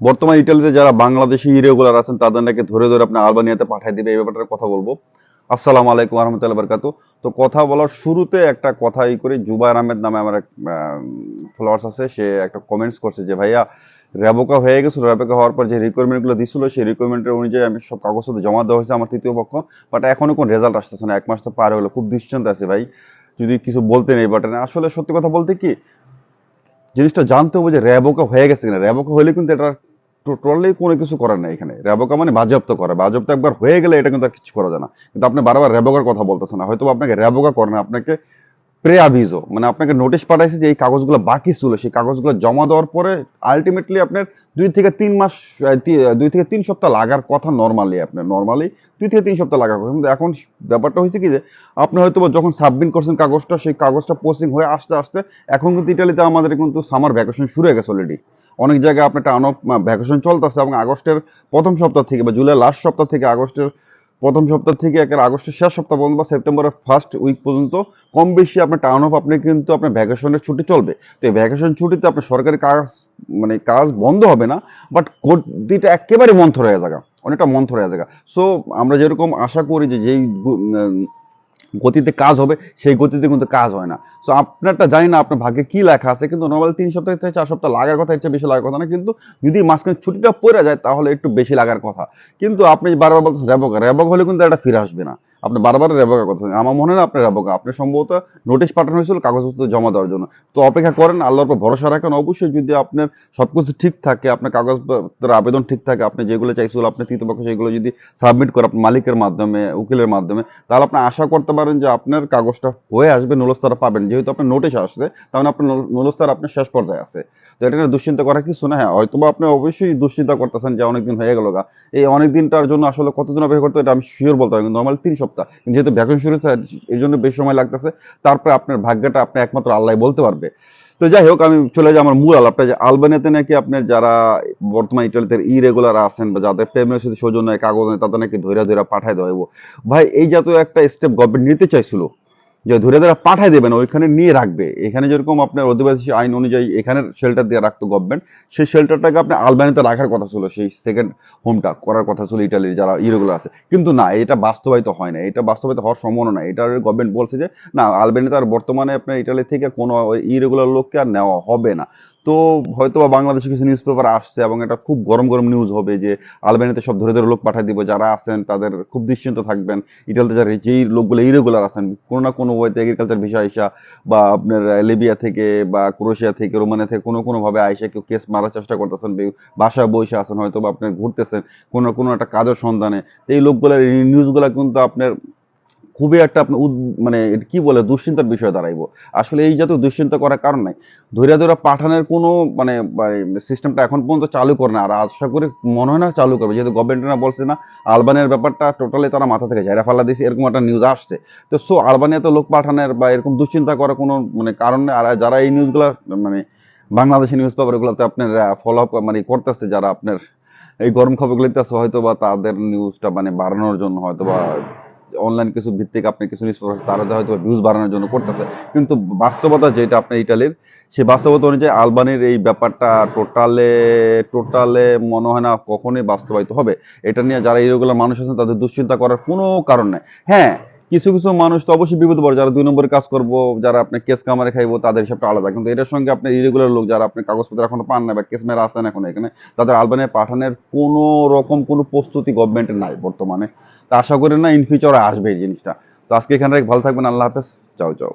বর্তমানে ইটালিতে যারা বাংলাদেশি ইরেগুলার আছেন তাদের নাকি ধরে ধরে আপনি আলবানিয়াতে পাঠিয়ে দিবে, এই ব্যাপারটার কথা বলব। আসসালামু আলাইকুম রহমতুল্লাহ বরকাতু তো কথা বলার শুরুতে একটা কথা ই করে, জুবাইর আহমেদ নামে আমার এক ফলোয়ার্স আছে, সে একটা কমেন্টস করছে যে, ভাইয়া, র্যাবোকা হয়ে গেছিল র্যাবোকা হওয়ার পর যে রিকোয়ারমেন্টগুলো দিছিল, সেই রিকোয়ারমেন্টের অনুযায়ী আমি সব কাগজপত্র জমা দেওয়া হয়েছে আমার তৃতীয় পক্ষ। বাট এখনও কোনো রেজাল্ট আসতেছে না, এক মাস তো পার হলো খুব দুশ্চিন্তা আছে ভাই, যদি কিছু বলতে নেই বাটনে আসলে সত্যি কথা বলতে কি জিনিসটা জানতে হবে যে র্যাবোকা হয়ে গেছে কিনা। র্যাবোকা হলে কিন্তু এটা টোটালি কোনো কিছু করার নাই এখানে। র্যাবোকা মানে বাজেয়াপ্ত করা। বাজেয়াপ্ত একবার হয়ে গেলে এটা কিন্তু আর কিছু করা যায় না। কিন্তু আপনি বারবার র্যাবোকার কথা বলতেছেন না। হয়তো আপনাকে র্যাবোকা করে না আপনাকে প্রে আভিজো মানে আপনাকে নোটিশ পাঠাইছে যে এই কাগজগুলো বাকি ছিল, সেই কাগজগুলো জমা দেওয়ার পরে আলটিমেটলি আপনার দুই থেকে তিন মাস দুই থেকে তিন সপ্তাহ লাগার কথা নর্মালি আপনার নর্মালি দুই থেকে তিন সপ্তাহ লাগার কথা। কিন্তু এখন ব্যাপারটা হয়েছে কি যে, আপনি হয়তো যখন সাবমিট করছেন কাগজটা, সেই কাগজটা পোস্টিং হয়ে আসতে আসতে, এখন কিন্তু ইটালিতে আমাদের কিন্তু সামার ভ্যাকেশন শুরু হয়ে গেছে অলরেডি অনেক জায়গায় আপনার টার্ন অফ ভ্যাকেশন চলতেছে এবং আগস্টের প্রথম সপ্তাহ থেকে বা জুলাই লাস্ট সপ্তাহ থেকে আগস্টের প্রথম সপ্তাহ থেকে একের আগস্টের শেষ সপ্তাহ পর্যন্ত বা সেপ্টেম্বরের ফার্স্ট উইক পর্যন্ত কম বেশি আপনার টার্ন অফ আপনি কিন্তু আপনার ভ্যাকেশনের ছুটি চলবে। তো এই ভ্যাকেশন ছুটিতে আপনার সরকারি কাজ মানে কাজ বন্ধ হবে না বাট গতিটা একেবারে মন্থর হয়ে যাবে, অনেকটা মন্থর হয়ে যাবে। সো আমরা যেরকম আশা করি যে যেই গতিতে কাজ হবে, সেই গতিতে কিন্তু কাজ হয় না। সো আপনারটা জানি না আপনার ভাগ্যে কি লেখা আছে, কিন্তু নর্মাল তিন সপ্তাহ থেকে চার সপ্তাহ লাগার কথা হচ্ছে বেশি লাগার কথা না, কিন্তু যদি মাঝখানে ছুটিটা পড়ে যায়, তাহলে একটু বেশি লাগার কথা। কিন্তু আপনি বারবার বলতেছেন র্যাবক র্যাবক হলে কিন্তু এটা ফিরে আসবে না। আপনি বারবার র্যাবকার কথা আমার মনে হয় না আপনার র্যাবকা আপনি সম্ভবত নোটিশ পাঠানো হয়েছিল কাগজপত্র জমা দেওয়ার জন্য। তো অপেক্ষা করেন, আল্লাহর উপর ভরসা রাখেন। অবশ্যই যদি আপনার সবকিছু ঠিক থাকে, আপনার কাগজপত্রের আবেদন ঠিক থাকে, আপনি যেগুলো চাইছিল আপনি তৃতীয় সেগুলো যদি সাবমিট করে আপনার মালিকের মাধ্যমে, উকিলের মাধ্যমে, তাহলে আপনি আশা করতে পারেন যে আপনার কাগজটা হয়ে আসবে, নুলস্তারা পাবেন। যেহেতু আপনার নোটিশ আসছে, তাহলে আপনার নুলস্তার আপনার শেষ পর্যায়ে আছে। তো এটা দুশ্চিন্তা করার কিছু না। হ্যাঁ হয়তো আপনি অবশ্যই দুশ্চিন্তা করতেছেন যে অনেকদিন হয়ে গেল এই অনেক দিনটার জন্য আসলে কতদিন অপেক্ষা করতে এটা আমি শিওর বলতে পারি নর্মাল তিন সপ্তাহ কিন্তু যেহেতু ভ্যাকেশন শুরু হয়েছে এই জন্য বেশি সময় লাগতেছে। তারপরে আপনার ভাগ্যটা আপনি একমাত্র আল্লাহ বলতে পারবে। তো যাই হোক, আমি চলে যাই আমার মূল আলাপটা। যে আলবানিয়াতে নাকি আপনার যারা বর্তমান ইটালিতে ইরেগুলার আছেন বা যাদের প্রেমের সাথে সৌজন্য কাগজ নেই, তাদের নাকি ধৈর্য ধৈর্য পাঠায় দেওয়া। ভাই, এই জাতীয় একটা স্টেপ গভর্নমেন্ট নিতে চাইছিল। যে ধরে ধরে পাঠায় না ওইখানে নিয়ে রাখবে। এখানে যেরকম আপনার অধিবাসী আইন অনুযায়ী এখানে শেল্টার দিয়ে রাখতো গভর্নমেন্ট সেই শেল্টারটাকে আপনি আলবানিতে রাখার কথা ছিল, সেই সেকেন্ড হোমটা করার কথা ছিল ইটালির যারা ইরেগুলার আছে। কিন্তু না, এটা বাস্তবায়িত হয় না। এটা বাস্তবায়িত হওয়ার সম্ভাবনা নাই। এটা গভর্নমেন্ট বলছে যে, না, আলবানিতে আর বর্তমানে আপনার ইটালি থেকে কোনো ইরেগুলার লোককে আর নেওয়া হবে না। তো হয়তো বা বাংলাদেশে কিছু নিউজ পেপার আসছে এবং এটা খুব গরম গরম নিউজ হবে যে আলবানিতে সব ধরে ধরে লোক পাঠিয়ে দিব, যারা আছেন তাদের খুব নিশ্চিন্ত থাকবেন। ইটালিতে যারা যেই লোকগুলো ইরেগুলার আছেন, কোনো না কোনো ওয়েতে এগ্রিকালচার ভিসা আইসা বা আপনার লিবিয়া থেকে বা ক্রোয়েশিয়া থেকে, রোমানিয়া থেকে কোনো কোনোভাবে আইসা কেউ কেস মারার চেষ্টা করতেছেন বাসা বসে আছেন হয়তো বা আপনার ঘুরতেছেন, কোনো কোনো একটা কাজের সন্ধানে। এই লোকগুলোর নিউজগুলো কিন্তু আপনার খুবই একটা আপনার মানে কি বলে, দুশ্চিন্তার বিষয় দাঁড়াইবো। আসলে এই জাতীয় দুশ্চিন্তা করার কারণ নাই। ধৈর্য ধরে পাঠানোর কোনো মানে সিস্টেমটা এখন পর্যন্ত চালু করে না। আর আশা করি মনে হয় না চালু করবে। যেহেতু গভর্নমেন্ট না বলছে না, আলবানিয়ার ব্যাপারটা টোটালি তারা মাথা থেকে ঝেড়ে ফেলা দিয়েছে। এরকম একটা নিউজ আসছে। তো সো আলবানিয়াতে লোক পাঠানোর বা এরকম দুশ্চিন্তা করার কোনো মানে কারণ নেই। আর যারা এই নিউজগুলো মানে বাংলাদেশি নিউজ পেপারগুলোতে আপনার ফলো আপ মানে করতেছে, যারা আপনার এই গরম খবরগুলো হয়তো বা তাদের নিউজটা মানে বাড়ানোর জন্য হয়তো বা অনলাইন কিছু ভিত্তিক আপনি কিছু নিউজ পেপার তারা হয়তো ভিউজ বাড়ানোর জন্য করতেছে। কিন্তু বাস্তবতা যেটা আপনার ইটালির, সেই বাস্তবতা অনুযায়ী আলবানির এই ব্যাপারটা টোটালে টোটালে মনে হয় না কখনোই বাস্তবায়িত হবে। এটা নিয়ে যারা ইরেগুলার মানুষ আছেন, তাদের দুশ্চিন্তা করার কোনো কারণ নেই। হ্যাঁ কিছু কিছু মানুষ তো অবশ্যই বিপদ পড়ে। যারা দুই নম্বরে কাজ করব, যারা আপনি কেস কামারে খাইবো, তাদের হিসাবটা আলাদা। কিন্তু এটার সঙ্গে আপনি ইরেগুলার লোক, যারা আপনি কাগজপত্র এখনও পান না বা কেস মেরে আসেন এখন এখানে, তাদের আলবানিয়া পাঠানোর কোনো রকম কোনো প্রস্তুতি গভর্নমেন্টের নাই বর্তমানে। তা আশা করি না ইন ফিউচার আসবে এই জিনিসটা। তো আজকে এখানে ভালো থাকবেন, আল্লাহ হাফেজ। চাও চাও।